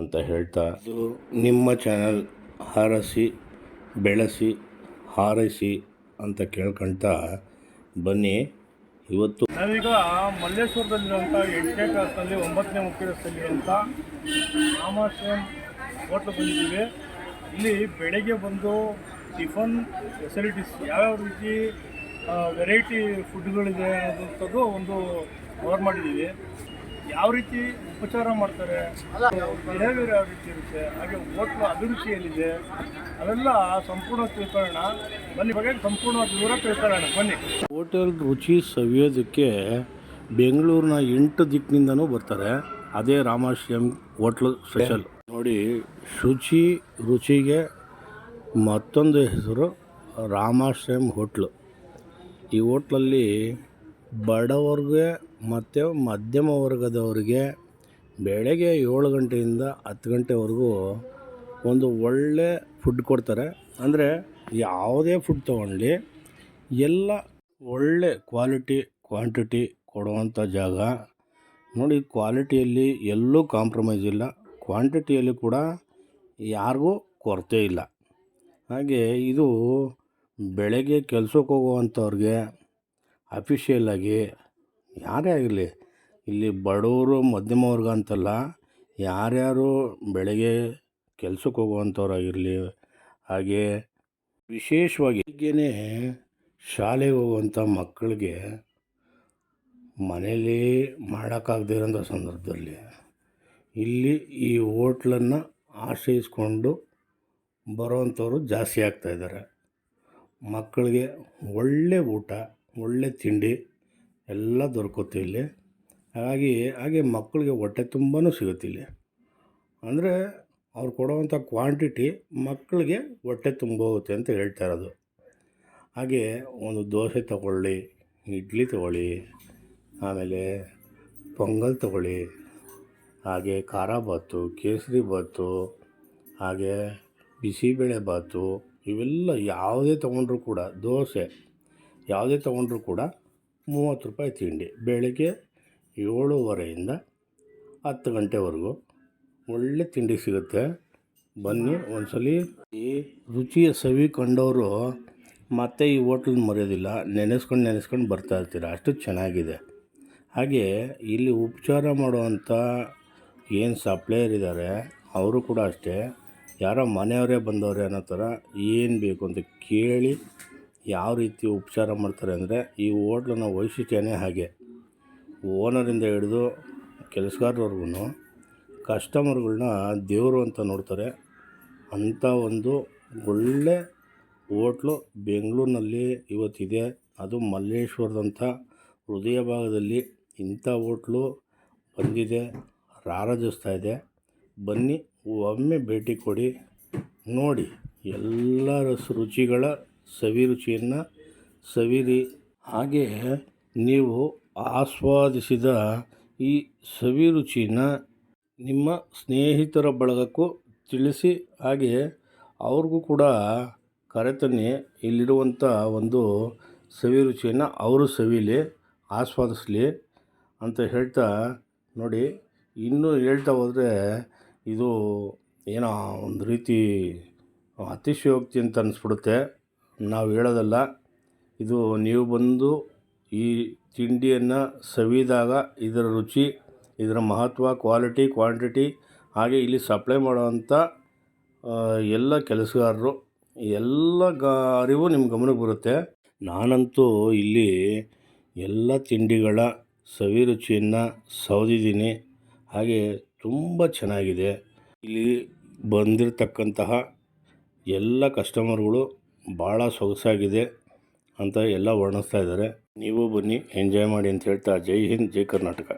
ಅಂತ ಹೇಳ್ತಾ ಇದು ನಿಮ್ಮ ಚಾನಲ್ ಹಾರಸಿ, ಬೆಳೆಸಿ, ಹಾರೈಸಿ ಅಂತ ಕೇಳ್ಕೊಳ್ತಾ ಬನ್ನಿ. ಇವತ್ತು ನಾವೀಗ ಮಲ್ಲೇಶ್ವರದಲ್ಲಿರುವಂಥ ಎಂಟನೇ ಕ್ಲಾಸಲ್ಲಿ ಒಂಬತ್ತನೇ ಮುಖ್ಯ ರಸ್ತೆಯಲ್ಲಿರುವಂಥ ರಾಮಾಶ್ರಮ್ ಹೋಟ್ಲು ಬಂದಿದ್ದೀವಿ. ಇಲ್ಲಿ ಬೆಳಗ್ಗೆ ಬಂದು ಟಿಫನ್ ಫೆಸಿಲಿಟೀಸ್ ಯಾವ್ಯಾವ ರೀತಿ ವೆರೈಟಿ ಫುಡ್ಗಳಿದೆ ಅನ್ನೋದಂಥದ್ದು ಒಂದು ಕವರ್ ಮಾಡಿದ್ದೀವಿ. ಯಾವ ರೀತಿ ಉಪಚಾರ ಮಾಡ್ತಾರೆ ಬಿಹೇವಿಯರ್ ಯಾವ ರೀತಿ ಇರುತ್ತೆ ಹಾಗೆ ಹೋಟ್ಲು ಅಭಿರುಚಿ ಏನಿದೆ ಅವೆಲ್ಲ ಸಂಪೂರ್ಣ ತಿಳ್ಕೊಳ್ಳೋಣ. ಬನ್ನಿ ಬಗ್ಗೆ ಸಂಪೂರ್ಣ ದೂರ ತಿಳ್ಕೊಳ್ಳೋಣ. ಬನ್ನಿ. ಹೋಟೆಲ್ ರುಚಿ ಸವಿಯೋದಕ್ಕೆ ಬೆಂಗಳೂರಿನ ಎಂಟು ದಿಕ್ಕಿನಿಂದನೂ ಬರ್ತಾರೆ. ಅದೇ ರಾಮಾಶ್ರಮ್ ಹೋಟ್ಲು ಸ್ಪೆಷಲ್. ನೋಡಿ ಶುಚಿ ರುಚಿಗೆ ಮತ್ತೊಂದು ಹೆಸರು ರಾಮಾಶ್ರಮ್ ಹೋಟ್ಲು. ಈ ಹೋಟ್ಲಲ್ಲಿ ಬಡವ್ರಿಗೆ ಮತ್ತು ಮಧ್ಯಮ ವರ್ಗದವರಿಗೆ ಬೆಳಗ್ಗೆ ಏಳು ಗಂಟೆಯಿಂದ ಹತ್ತು ಗಂಟೆವರೆಗೂ ಒಂದು ಒಳ್ಳೆ ಫುಡ್ ಕೊಡ್ತಾರೆ. ಅಂದರೆ ಯಾವುದೇ ಫುಡ್ ತೊಗೊಳ್ಳಿ ಎಲ್ಲ ಒಳ್ಳೆ ಕ್ವಾಲಿಟಿ ಕ್ವಾಂಟಿಟಿ ಕೊಡುವಂಥ ಜಾಗ. ನೋಡಿ ಕ್ವಾಲಿಟಿಯಲ್ಲಿ ಎಲ್ಲೂ ಕಾಂಪ್ರಮೈಸ್ ಇಲ್ಲ. ಕ್ವಾಂಟಿಟಿಯಲ್ಲಿ ಕೂಡ ಯಾರಿಗೂ ಕೊರತೆ ಇಲ್ಲ. ಹಾಗೆ ಇದು ಬೆಳಗ್ಗೆ ಕೆಲಸಕ್ಕೆ ಹೋಗುವಂಥವ್ರಿಗೆ ಅಫಿಷಿಯಲಾಗಿ ಯಾರೇ ಆಗಿರಲಿ ಇಲ್ಲಿ ಬಡವರು, ಮಧ್ಯಮ ವರ್ಗ ಅಂತಲ್ಲ, ಯಾರ್ಯಾರು ಬೆಳಗ್ಗೆ ಕೆಲ್ಸಕ್ಕೆ ಹೋಗುವಂಥವ್ರಾಗಿರಲಿ, ಹಾಗೆ ವಿಶೇಷವಾಗಿ ಬೆಳಗ್ಗೆನೇ ಶಾಲೆಗೆ ಹೋಗುವಂಥ ಮಕ್ಕಳಿಗೆ ಮನೇಲಿ ಮಾಡೋಕ್ಕಾಗದೇ ಇರೋಂಥ ಸಂದರ್ಭದಲ್ಲಿ ಇಲ್ಲಿ ಈ ಹೋಟ್ಲನ್ನು ಆಶ್ರಯಿಸ್ಕೊಂಡು ಬರೋವಂಥವ್ರು ಜಾಸ್ತಿ ಆಗ್ತಾಯಿದ್ದಾರೆ ಮಕ್ಕಳಿಗೆ ಒಳ್ಳೆ ಊಟ, ಒಳ್ಳೆ ತಿಂಡಿ ಎಲ್ಲ ದೊರಕುತ್ತೆ ಇಲ್ಲಿ. ಹಾಗಾಗಿ ಹಾಗೆ ಮಕ್ಕಳಿಗೆ ಹೊಟ್ಟೆ ತುಂಬಾ ಸಿಗುತ್ತೆ ಇಲ್ಲಿ. ಅಂದರೆ ಅವ್ರು ಕೊಡುವಂಥ ಕ್ವಾಂಟಿಟಿ ಮಕ್ಕಳಿಗೆ ಹೊಟ್ಟೆ ತುಂಬ ಹೋಗುತ್ತೆ ಅಂತ ಹೇಳ್ತಾ ಇರೋದು. ಹಾಗೆ ಒಂದು ದೋಸೆ ತಗೊಳ್ಳಿ, ಇಡ್ಲಿ ತಗೊಳ್ಳಿ, ಆಮೇಲೆ ಪೊಂಗಲ್ ತಗೊಳ್ಳಿ, ಹಾಗೆ ಖಾರ ಬಾತು ಕೇಸರಿ ಬಾತು ಹಾಗೆ ಬಿಸಿಬೇಳೆ ಬಾತು ಇವೆಲ್ಲ ಯಾವುದೇ ತೊಗೊಂಡ್ರೂ ಕೂಡ ದೋಸೆ ಯಾವುದೇ ತೊಗೊಂಡ್ರೂ ಕೂಡ ಮೂವತ್ತು ರೂಪಾಯಿ ತಿಂಡಿ. ಬೆಳಗ್ಗೆ ಏಳುವರೆಯಿಂದ ಹತ್ತು ಗಂಟೆವರೆಗೂ ಒಳ್ಳೆ ತಿಂಡಿ ಸಿಗುತ್ತೆ. ಬನ್ನಿ ಒಂದ್ಸಲಿ. ಈ ರುಚಿಯ ಸವಿ ಕಂಡವರು ಮತ್ತೆ ಈ ಹೋಟ್ಲನ್ನ ಮರೆಯೋದಿಲ್ಲ. ನೆನೆಸ್ಕೊಂಡು ನೆನೆಸ್ಕೊಂಡು ಬರ್ತಾ ಇರ್ತೀರ. ಅಷ್ಟು ಚೆನ್ನಾಗಿದೆ. ಹಾಗೆ ಇಲ್ಲಿ ಉಪಚಾರ ಮಾಡುವಂಥ ಏನು ಸಪ್ಲೈಯರ್ ಇದ್ದಾರೆ ಅವರು ಕೂಡ ಅಷ್ಟೇ. ಯಾರೋ ಮನೆಯವರೇ ಬಂದವರೇ ಅನ್ನೋ ಥರ ಏನು ಬೇಕು ಅಂತ ಕೇಳಿ ಯಾವ ರೀತಿ ಉಪಚಾರ ಮಾಡ್ತಾರೆ ಅಂದರೆ ಈ ಹೋಟ್ಲನ ವೈಶಿಷ್ಟ್ಯನೇ ಹಾಗೆ. ಓನರಿಂದ ಹಿಡಿದು ಕೆಲಸಗಾರರವರ್ಗೂ ಕಸ್ಟಮರ್ಗಳನ್ನ ದೇವರು ಅಂತ ನೋಡ್ತಾರೆ. ಅಂಥ ಒಂದು ಒಳ್ಳೆ ಹೋಟ್ಲು ಬೆಂಗಳೂರಿನಲ್ಲಿ ಇವತ್ತಿದೆ. ಅದು ಮಲ್ಲೇಶ್ವರದಂಥ ಹೃದಯ ಭಾಗದಲ್ಲಿ ಇಂಥ ಹೋಟ್ಲು ಬಂದಿದೆ, ರಾರಾಜಿಸ್ತಾ ಇದೆ. ಬನ್ನಿ, ಒಮ್ಮೆ ಭೇಟಿ ಕೊಡಿ, ನೋಡಿ ಎಲ್ಲ ರುಚಿಗಳ ಸವಿ ರುಚಿಯನ್ನು ಸವಿರಿ. ಹಾಗೆ ನೀವು ಆಸ್ವಾದಿಸಿದ ಈ ಸವಿರುಚಿನ ನಿಮ್ಮ ಸ್ನೇಹಿತರ ಬಳಗಕ್ಕೂ ತಿಳಿಸಿ, ಹಾಗೆ ಅವ್ರಿಗೂ ಕೂಡ ಕರೆತನ್ನಿ. ಇಲ್ಲಿರುವಂಥ ಒಂದು ಸವಿರುಚಿಯನ್ನು ಅವರು ಸವಿಲಿ, ಆಸ್ವಾದಿಸಲಿ ಅಂತ ಹೇಳ್ತಾ ನೋಡಿ. ಇನ್ನೂ ಹೇಳ್ತಾ ಹೋದರೆ ಇದು ಏನೋ ಒಂದು ರೀತಿ ಅತಿಶಯೋಕ್ತಿ ಅಂತ ಅನಿಸ್ಬಿಡುತ್ತೆ. ನಾವು ಹೇಳೋದಲ್ಲ, ಇದು ನೀವು ಬಂದು ಈ ತಿಂಡಿಯನ್ನು ಸವಿದಾಗ ಇದರ ರುಚಿ, ಇದರ ಮಹತ್ವ, ಕ್ವಾಲಿಟಿ, ಕ್ವಾಂಟಿಟಿ, ಹಾಗೆ ಇಲ್ಲಿ ಸಪ್ಲೈ ಮಾಡುವಂಥ ಎಲ್ಲ ಕೆಲಸಗಾರರು, ಎಲ್ಲ ಗ, ಅರಿವು ನಿಮ್ಮ ಗಮನಕ್ಕೆ ಬರುತ್ತೆ. ನಾನಂತೂ ಇಲ್ಲಿ ಎಲ್ಲ ತಿಂಡಿಗಳ ಸವಿ ರುಚಿಯನ್ನು ಸವಿದಿದ್ದೀನಿ. ಹಾಗೆ ತುಂಬ ಚೆನ್ನಾಗಿದೆ. ಇಲ್ಲಿ ಬಂದಿರತಕ್ಕಂತಹ ಎಲ್ಲ ಕಸ್ಟಮರ್ಗಳು ಭಾಳ ಸೊಗಸಾಗಿದೆ ಅಂತ ಎಲ್ಲ ವರ್ಣಿಸ್ತಾ ಇದ್ದಾರೆ. ನೀವು ಬನ್ನಿ, ಎಂಜಾಯ್ ಮಾಡಿ ಅಂತ ಹೇಳ್ತಾ ಜೈ ಹಿಂದ್, ಜೈ ಕರ್ನಾಟಕ.